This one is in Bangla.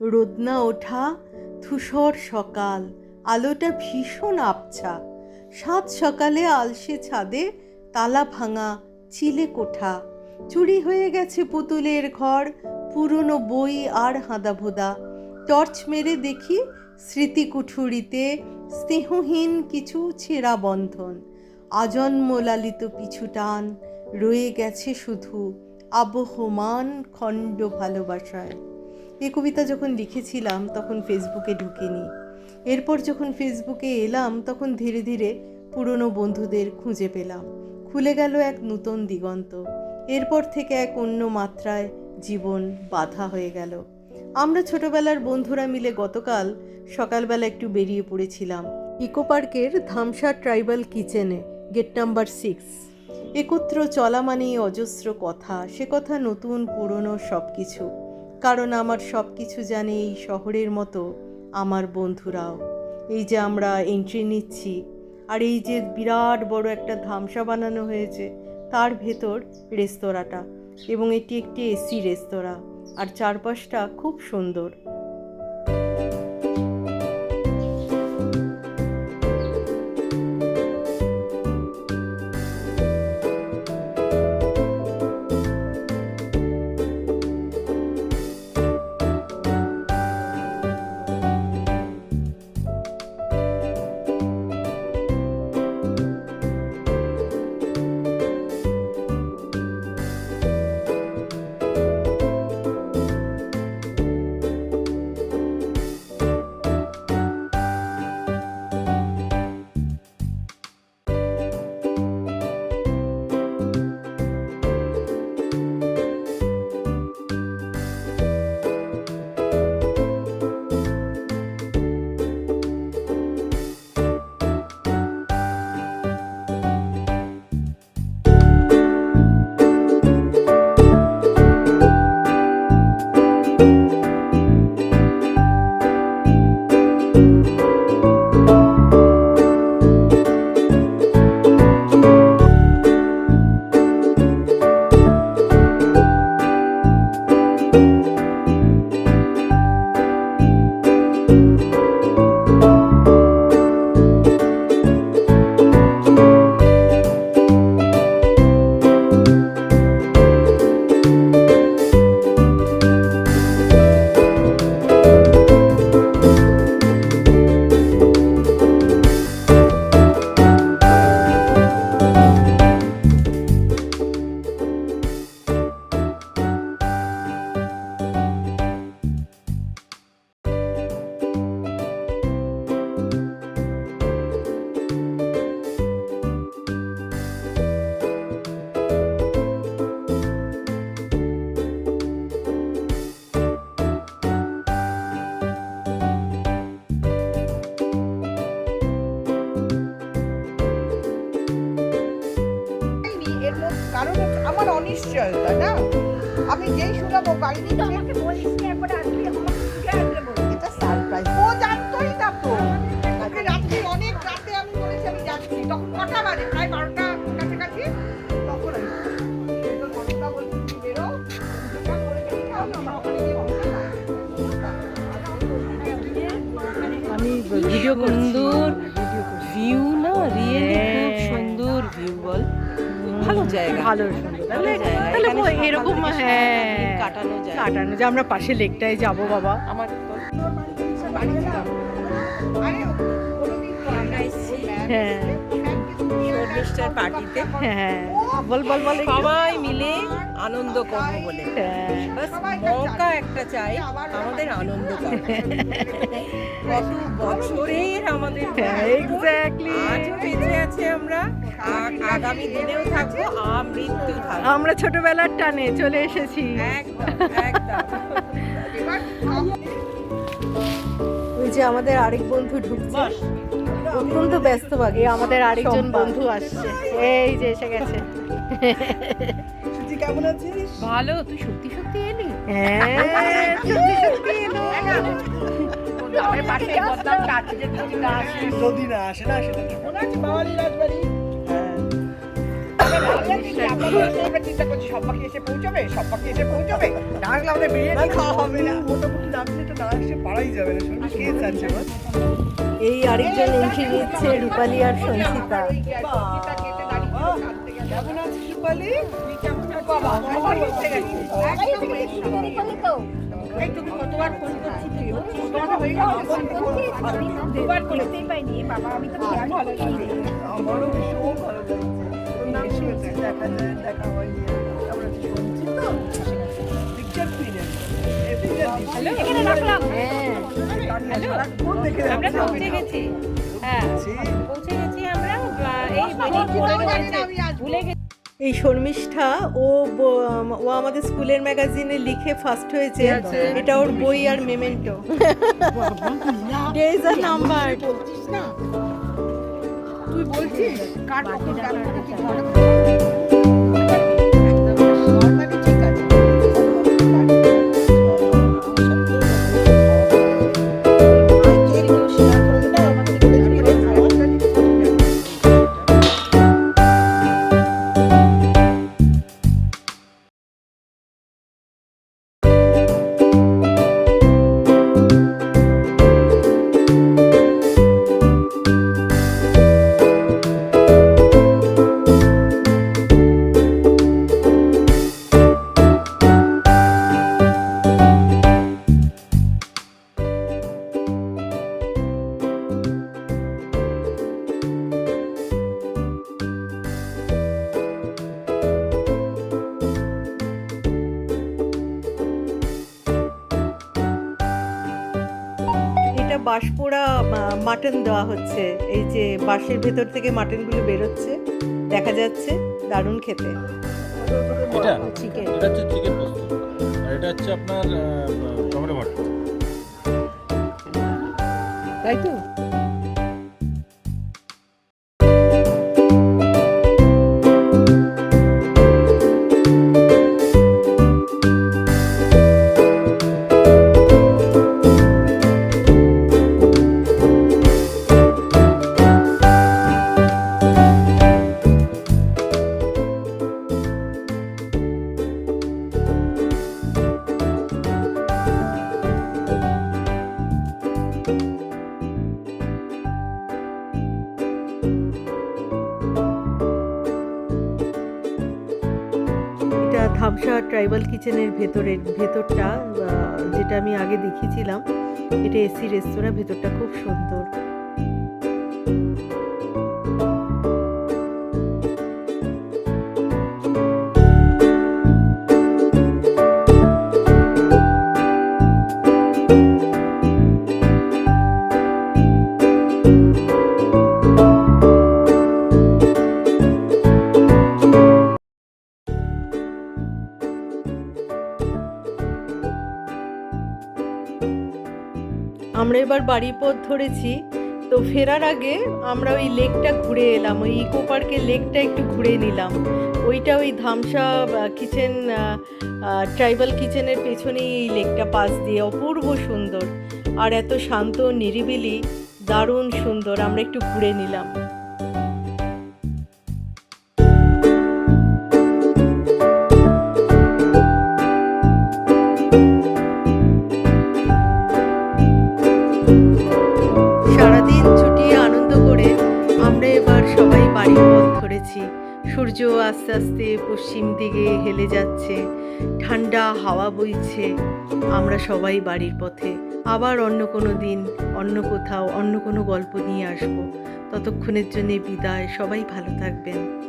রোদনা ওঠা, ধূসর সকাল, আলোটা ভীষণ আবছা। সাত সকালে আলসে ছাদে তালা ভাঙা, চিলে কোঠা। চুরি হয়ে গেছে পুতুলের ঘর, পুরনো বই আর হাঁদাভোদা। টর্চ মেরে দেখি স্মৃতিকুঠুরিতে স্নেহহীন কিছু ছেঁড়া বন্ধন। আজন্ম লালিত পিছু টান, রয়ে গেছে শুধু আবহমান খণ্ড ভালোবাসায়। এ কবিতা যখন লিখেছিলাম, তখন ফেসবুকে ঢুকিনি। এরপর যখন ফেসবুকে এলাম, তখন ধীরে ধীরে পুরনো বন্ধুদের খুঁজে পেলাম। খুলে গেল এক নূতন দিগন্ত। এরপর থেকে এক অন্য মাত্রায় জীবন বাধা হয়ে গেল। আমরা ছোটবেলার বন্ধুরা মিলে গতকাল সকালবেলা একটু বেরিয়ে পড়েছিলাম ইকো পার্কের ধামসা ট্রাইবাল কিচেনে, গেট নাম্বার সিক্স। একত্র চলা মানেই অজস্র কথা, সে কথা নতুন, পুরনো সব কিছু কারণ আমার সব কিছু জানে এই শহরের মতো আমার বন্ধুরাও। এই যে আমরা এন্ট্রি নিচ্ছি, আর এই যে বিরাট বড় একটা ধামসা বানানো হয়েছে, তার ভেতর রেস্তোরাঁটা এবং এটি একটি এসি রেস্তোরাঁ, আর চারপাশটা খুব সুন্দর। আমি যেই শুনাবো কালকে তুই আমাকে বলিস নি একবার আসবি আমাকে বুঝে আসবে বল এটা সারপ্রাইজ ও জানতোই না তো। ওকে রাত্রি অনেক রাতে আমি বলেছি আমি যাচ্ছি। তখন কটা বাজে? প্রায় বারোটা কাছাকাছি। তখন আমি ঘটনা বলছি বেরো। আমি ভিডিও সুন্দর ভিউ না রিয়েলি খুব হ্যাঁ। সুন্দর ভিউ বল। ভালো জায়গা। ভালো তাহলে এরকম হ্যাঁ। কাটানো যায়। কাটানো যে আমরা পাশে লেকটায় যাব বাবা। আমার হ্যাঁ। পার্টিতে। হ্যাঁ। বল বল বল সবাই মিলে আনন্দ করব বলে। হ্যাঁ। বাস মৌকা একটা চাই। আমাদের আনন্দ করা কত বছরের আমাদের হ্যাঁ এক্স্যাক্টলি আজও বেঁচে আছে আমরা। আগামী দিনেও থাকব আমৃত্যু থাকব। আমরা ছোটবেলার টানে চলে এসেছি। একদম একদম। ওই যে আমাদের আরেক বন্ধু ঢুকছে। অত্যন্ত ব্যস্ত ভাগে আমাদের আরেকজন। বন্ধু আসছে। এই যে এসে গেছে। কেমন আছিস? ভালো তুই সত্যি সত্যি এলি? হ্যাঁ সত্যি সত্যি এলো। গ্রামের পাশে বদনামটা আছে যে তুই না আসিস যদি না আসে না সেটা তো- আছে বাঙালি রাজবাড়ি। চিন্তা করছি সব পাখি এসে পৌঁছবে? সব পাখি এসে পৌঁছবে? না আসলে আমাদের বিরিয়ানি খাওয়া হবে না। মোটামুটি রাত্রে তো না এসে পারাই যাবে না। শুনে কে যাচ্ছে এই আরেকজন এন্ট্রি নিচ্ছে রূপালী আর সঞ্চিতা। কেমন আছিস রূপালি? বাবা, এই তুমি কতবার ফোন করছি তোমার হয়ে গেছে? দুবার করতেই পাইনি বাবা আমি তো খেয়াল ভালো লাগে আমারও ভীষণ ভালো শুনেছি দেখা যায় দেখা হয়নি। আমরা শুনছি তো। পিকচার কুইনের হ্যালো? এখানে রাখলাম। হ্যাঁ। সারাক্ষণ আমরা পৌঁছে গেছি। হ্যাঁ। পৌঁছে গেছি। আমরা এই ভুলে গেছি। এই শর্মিষ্ঠা ও ও আমাদের স্কুলের ম্যাগাজিনে লিখে ফার্স্ট হয়েছে। এটা ওর বই আর মেমেন্টো। ডেজ আর নাম্বার বলছিস কাট তুই বলছিস বাঁশপোড়া মাটন দেওয়া হচ্ছে। এই যে বাঁশের ভেতর থেকে মাটনগুলো বেরোচ্ছে দেখা যাচ্ছে দারুণ খেতে। এটা? চিকেন এটা হচ্ছে চিকেন আর এটা হচ্ছে আপনার টমেটো ভর্তা তাই তো? ট্রাইবাল কিচেনের ভেতরের ভেতরটা যেটা আমি আগে দেখিয়েছিলাম এটা এসি রেস্তোরাঁ ভেতরটা খুব সুন্দর। আমরা বাড়ি পথ ধরেছি, তো ফেরার আগে আমরা ওই লেকটা ঘুরে এলাম, ওই ইকো পার্কের লেকটা একটু ঘুরে নিলাম। ওইটা ওই ধামসা কিচেন ট্রাইবাল কিচেনের পেছনেই এই লেকটা, পাশ দিয়ে। অপূর্ব সুন্দর। আর এত শান্ত নিরিবিলি, দারুণ সুন্দর। আমরা একটু ঘুরে নিলাম। আস্তে আস্তে পশ্চিম দিকে হেলে যাচ্ছে। ঠান্ডা হাওয়া বইছে। আমরা সবাই বাড়ির পথে। আবার অন্য কোনো দিন, অন্য কোথাও, অন্য কোনো গল্প নিয়ে আসব। ততক্ষণের জন্যে বিদায়। সবাই ভালো থাকবেন।